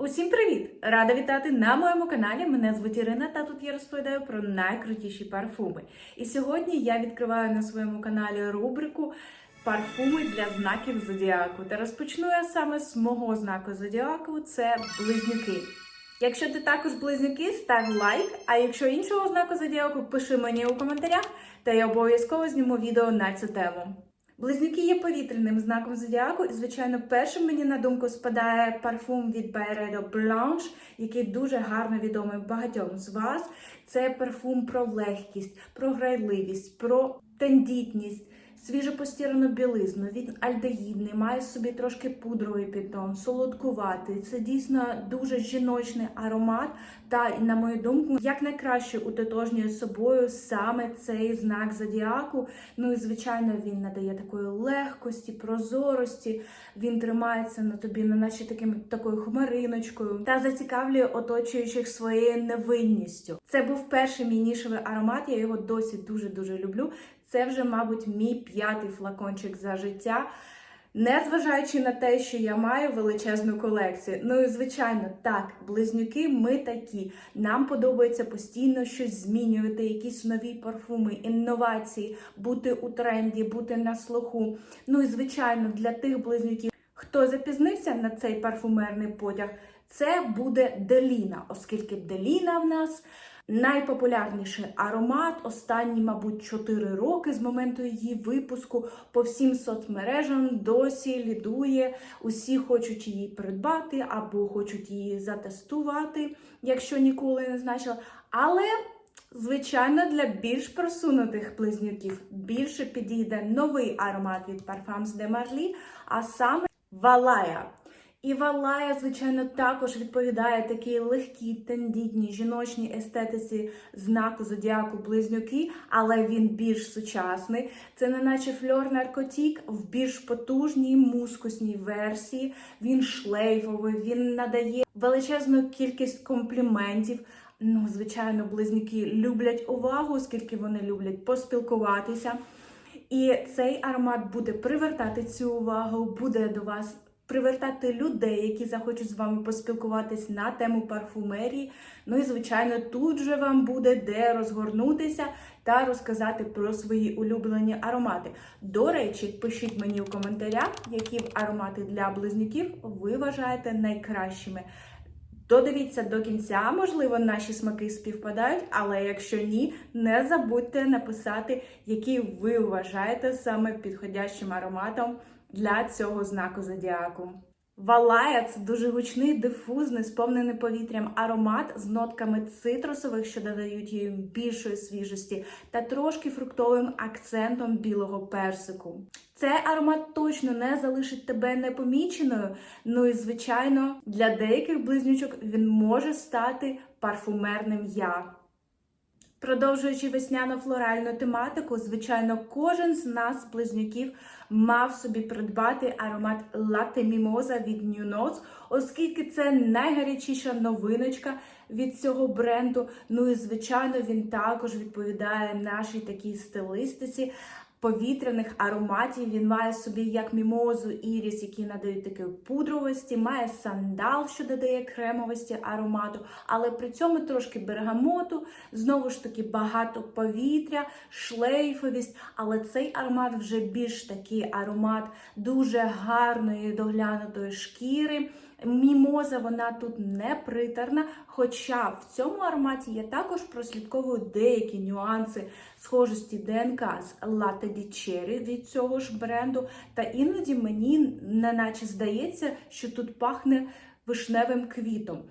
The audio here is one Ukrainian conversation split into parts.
Усім привіт! Рада вітати на моєму каналі. Мене звуть Ірина, та тут я розповідаю про найкрутіші парфуми. І сьогодні я відкриваю на своєму каналі рубрику Парфуми для знаків зодіаку. Та розпочну я саме з мого знаку зодіаку це близнюки. Якщо ти також близнюки, став лайк. А якщо іншого знаку зодіаку, пиши мені у коментарях, та я обов'язково зніму відео на цю тему. Близнюки є повітряним знаком зодіаку, і, звичайно, першим мені на думку спадає парфум від Byredo Blanche, який дуже гарно відомий багатьом з вас. Це парфум про легкість, про грайливість, про тендітність, свіжопостірану білизну. Він альдегідний, має собі трошки пудровий підтон, солодкуватий. Це дійсно дуже жіночний аромат. Та, на мою думку, як найкраще утотожнює собою саме цей знак зодіаку. Ну і звичайно, він надає такої легкості, прозорості. Він тримається на тобі, на наче таким такою хмариночкою, та зацікавлює оточуючих своєю невинністю. Це був перший мій нішевий аромат. Я його досі дуже дуже люблю. Це вже, мабуть, мій п'ятий флакончик за життя. Незважаючи на те, що я маю величезну колекцію. Ну і звичайно, так, близнюки, ми такі. Нам подобається постійно щось змінювати, якісь нові парфуми, інновації, бути у тренді, бути на слуху. Ну і звичайно, для тих близнюків, хто запізнився на цей парфумерний потяг, це буде Деліна, оскільки Деліна в нас. Найпопулярніший аромат останні, мабуть, 4 роки з моменту її випуску по всім соцмережам досі лідує. Усі хочуть її придбати або хочуть її затестувати, якщо ніколи не значила. Але, звичайно, для більш просунутих близнюків більше підійде новий аромат від Parfums de Marly, а саме Валая. І Валая, звичайно, також відповідає такій легкій, тендітній жіночній естетиці знаку зодіаку близнюки, але він більш сучасний. Це не наче фльор наркотік в більш потужній мускусній версії. Він шлейфовий, він надає величезну кількість компліментів. Ну, звичайно, близнюки люблять увагу, оскільки вони люблять поспілкуватися. І цей аромат буде привертати цю увагу, буде до вас привертати людей, які захочуть з вами поспілкуватись на тему парфумерії. Ну і, звичайно, тут же вам буде де розгорнутися та розказати про свої улюблені аромати. До речі, пишіть мені у коментарях, які аромати для близнюків ви вважаєте найкращими. Додивіться до кінця, можливо, наші смаки співпадають, але якщо ні, не забудьте написати, який ви вважаєте саме підходящим ароматом для цього знаку зодіаку. Валая це дуже гучний, дифузний, сповнений повітрям аромат з нотками цитрусових, що додають їй більшої свіжості, та трошки фруктовим акцентом білого персику. Цей аромат точно не залишить тебе непоміченою. Ну і звичайно, для деяких близнючок він може стати парфумерним я. Продовжуючи весняно-флоральну тематику, звичайно, кожен з нас, близнюків, мав собі придбати аромат Latte Mimosa від New Notes, оскільки це найгарячіша новиночка від цього бренду. Ну і звичайно, він також відповідає нашій такій стилистиці. Повітряних ароматів він має собі як мімозу, іріс, які надають такої пудровості, має сандал, що додає кремовості аромату, але при цьому трошки бергамоту, знову ж таки багато повітря, шлейфовість. Але цей аромат вже більш такий аромат дуже гарної доглянутої шкіри. Мімоза вона тут не притерна, хоча в цьому ароматі я також прослідковую деякі нюанси схожості ДНК з Latte di від цього ж бренду. Та іноді мені неначе здається, що тут пахне вишневим квітом.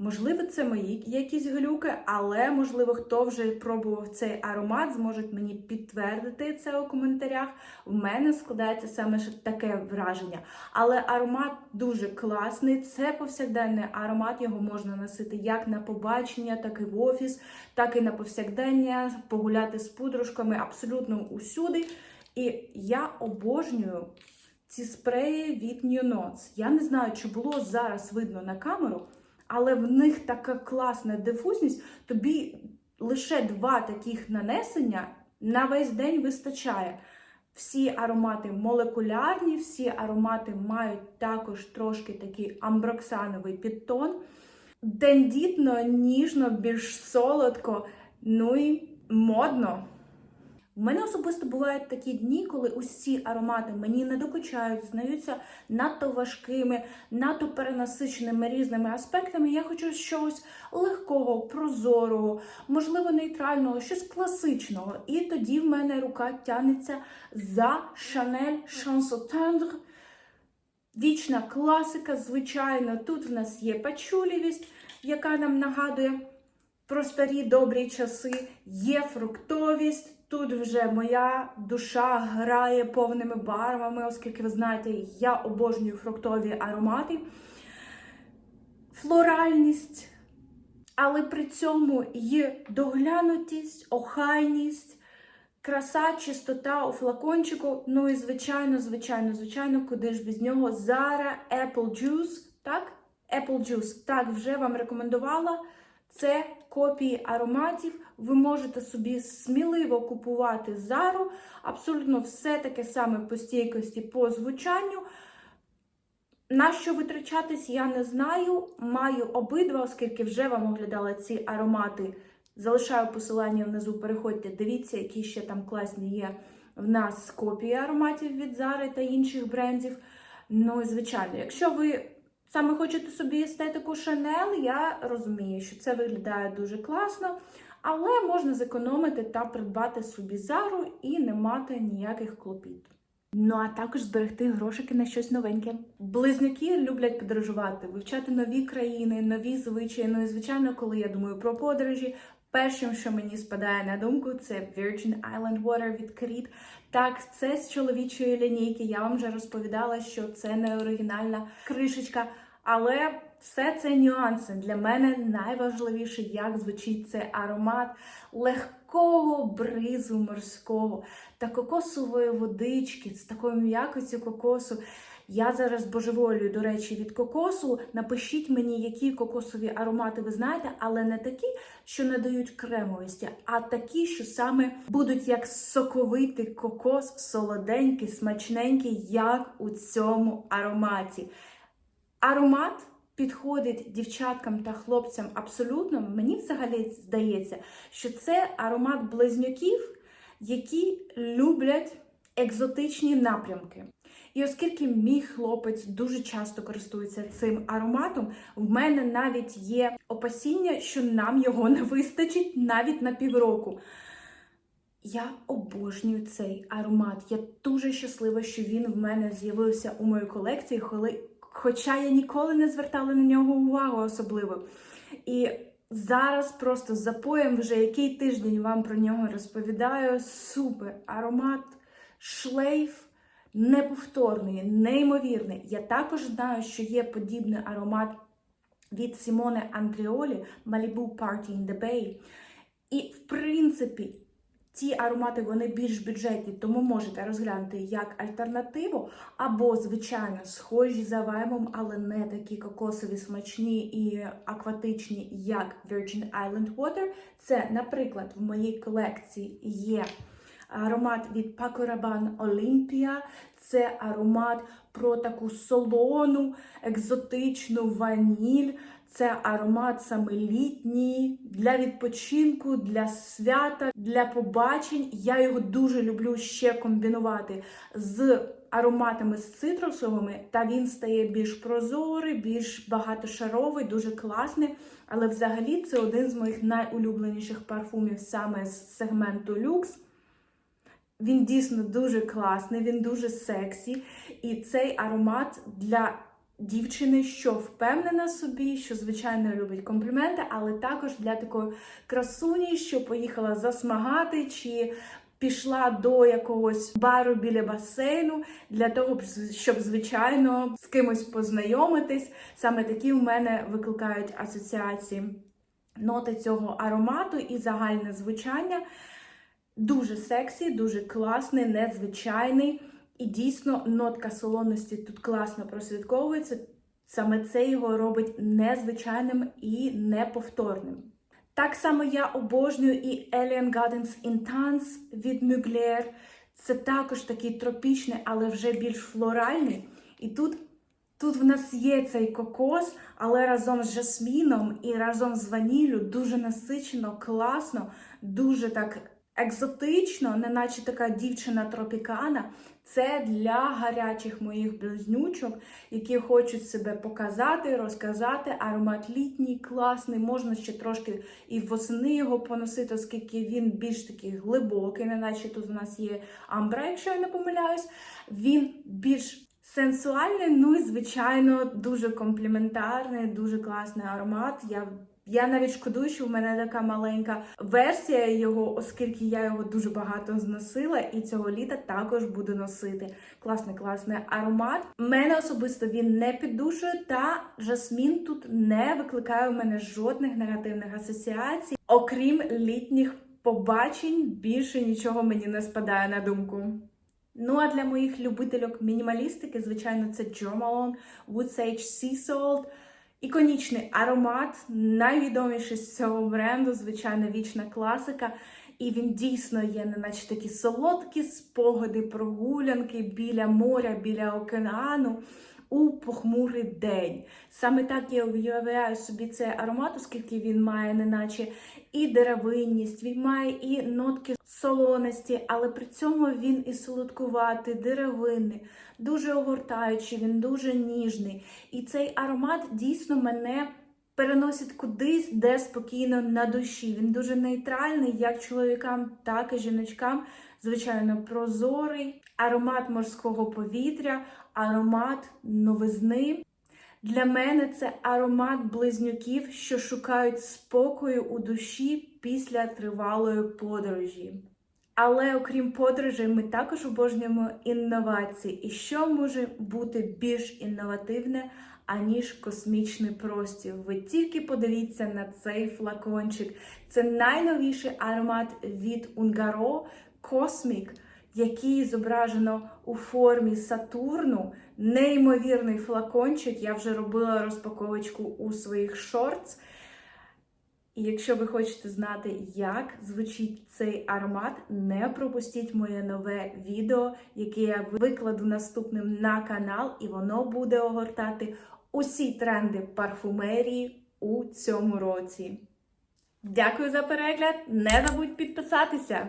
Можливо, це мої якісь глюки, але можливо, хто вже пробував цей аромат, зможе мені підтвердити це у коментарях. В мене складається саме таке враження. Але аромат дуже класний. Це повсякденний аромат. Його можна носити як на побачення, так і в офіс, так і на повсякдення, погуляти з подружками абсолютно усюди. І я обожнюю. Ці спреї від New Notes. Я не знаю, чи було зараз видно на камеру, але в них така класна дифузність, тобі лише два таких нанесення на весь день вистачає. Всі аромати молекулярні, всі аромати мають також трошки такий амброксановий підтон. Тендітно, ніжно, більш солодко, ну і модно. У мене особисто бувають такі дні, коли усі аромати мені не докучають, знаються надто важкими, надто перенасиченими різними аспектами. Я хочу щось легкого, прозорого, можливо, нейтрального, щось класичного. І тоді в мене рука тянеться за Chanel Chanson. Вічна класика, звичайно. Тут в нас є пачулівість, яка нам нагадує про старі добрі часи, є фруктовість. Тут вже моя душа грає повними барвами, оскільки ви знаєте, я обожнюю фруктові аромати, флоральність, але при цьому є доглянутість, охайність, краса, чистота у флакончику. Ну і звичайно, звичайно, звичайно, куди ж без нього Zara Apple Juice, так? Apple Juice, так, вже вам рекомендувала. Це копії ароматів. Ви можете собі сміливо купувати зару. Абсолютно все таке саме по стійкості, по звучанню. На що витрачатись, я не знаю. Маю обидва, оскільки вже вам оглядала ці аромати. Залишаю посилання внизу. Переходьте, дивіться, які ще там класні є в нас копії ароматів від Зари та інших брендів. Ну і звичайно, якщо ви саме хочете собі естетику Chanel, я розумію, що це виглядає дуже класно, але можна зекономити та придбати собі зару і не мати ніяких клопіт. Ну а також зберегти грошики на щось новеньке. Близнюки люблять подорожувати, вивчати нові країни, нові звичаї. Ну і звичайно, коли я думаю про подорожі, першим, що мені спадає на думку, це Virgin Island Water від Creed. Так, це з чоловічої лінійки. Я вам вже розповідала, що це не оригінальна кришечка, але все це нюанси. Для мене найважливіше, як звучить цей аромат легкого бризу морського та кокосової водички з такою м'якостю кокосу. Я зараз божеволюю, до речі, від кокосу. Напишіть мені, які кокосові аромати ви знаєте, але не такі, що надають кремовості, а такі, що саме будуть як соковитий кокос, солоденький, смачненький, як у цьому ароматі. Аромат підходить дівчаткам та хлопцям абсолютно. Мені взагалі здається, що це аромат близнюків, які люблять екзотичні напрямки. І оскільки мій хлопець дуже часто користується цим ароматом, в мене навіть є опасіння, що нам його не вистачить навіть на півроку. Я обожнюю цей аромат. Я дуже щаслива, що він в мене з'явився у моїй колекції, коли, хоча я ніколи не звертала на нього увагу особливо. І зараз просто з запоєм вже який тиждень вам про нього розповідаю. Супер аромат, шлейф. Неповторний, неймовірний. Я також знаю, що є подібний аромат від Сімоне Андріолі Malibu Party in the Bay. І, в принципі, ці аромати вони більш бюджетні, тому можете розглянути як альтернативу, або, звичайно, схожі за ваймом, але не такі кокосові смачні і акватичні, як Virgin Island Water. Це, наприклад, в моїй колекції є аромат від Paco Rabanne Olympia. Це аромат про таку солону, екзотичну ваніль. Це аромат саме літній для відпочинку, для свята, для побачень. Я його дуже люблю ще комбінувати з ароматами з цитрусовими, та він стає більш прозорий, більш багатошаровий, дуже класний. Але взагалі це один з моїх найулюбленіших парфумів саме з сегменту люкс. Він дійсно дуже класний, він дуже сексі. І цей аромат для дівчини, що впевнена собі, що, звичайно, любить компліменти, але також для такої красуні, що поїхала засмагати, чи пішла до якогось бару біля басейну, для того, щоб, звичайно, з кимось познайомитись. Саме такі в мене викликають асоціації ноти цього аромату і загальне звучання. Дуже сексі, дуже класний, незвичайний. І дійсно нотка солоності тут класно прослідковується. Саме це його робить незвичайним і неповторним. Так само я обожнюю і Alien Gardens Intense від Mugler. Це також такий тропічний, але вже більш флоральний. І тут, тут в нас є цей кокос, але разом з жасміном і разом з ваніллю дуже насичено, класно, дуже так екзотично, неначе така дівчина тропікана. Це для гарячих моїх близнючок, які хочуть себе показати, розказати. Аромат літній, класний, можна ще трошки і восени його поносити, оскільки він більш такий глибокий, неначе тут у нас є амбра, якщо я не помиляюсь. Він більш сенсуальний, ну і звичайно дуже компліментарний, дуже класний аромат. Я я навіть шкодую, що в мене така маленька версія його, оскільки я його дуже багато зносила, і цього літа також буду носити. Класний, класний аромат. Мене особисто він не піддушує, та жасмін тут не викликає у мене жодних негативних асоціацій, окрім літніх побачень, більше нічого мені не спадає на думку. Ну а для моїх любительок мінімалістики, звичайно, це Jo Wood Sage Sea Salt. Іконічний аромат, найвідоміший з цього бренду, звичайно, вічна класика. І він дійсно є, неначе такі солодкі спогади, прогулянки біля моря, біля океану у похмурий день. Саме так я уявляю собі цей аромат, оскільки він має неначе і деревинність, він має і нотки солоності, але при цьому він і солодкуватий, деревинний, дуже огортаючий, він дуже ніжний. І цей аромат дійсно мене. Переносить кудись, де спокійно на душі. Він дуже нейтральний, як чоловікам, так і жіночкам. Звичайно, прозорий, аромат морського повітря, аромат новизни. Для мене це аромат близнюків, що шукають спокою у душі після тривалої подорожі. Але окрім подорожей, ми також обожнюємо інновації. І що може бути більш інновативне, аніж космічний простір? Ви тільки подивіться на цей флакончик. Це найновіший аромат від Ungaro Cosmic, який зображено у формі Сатурну. Неймовірний флакончик. Я вже робила розпаковочку у своїх шортс. І якщо ви хочете знати, як звучить цей аромат, не пропустіть моє нове відео, яке я викладу наступним на канал, і воно буде огортати усі тренди парфумерії у цьому році. Дякую за перегляд! Не забудь підписатися!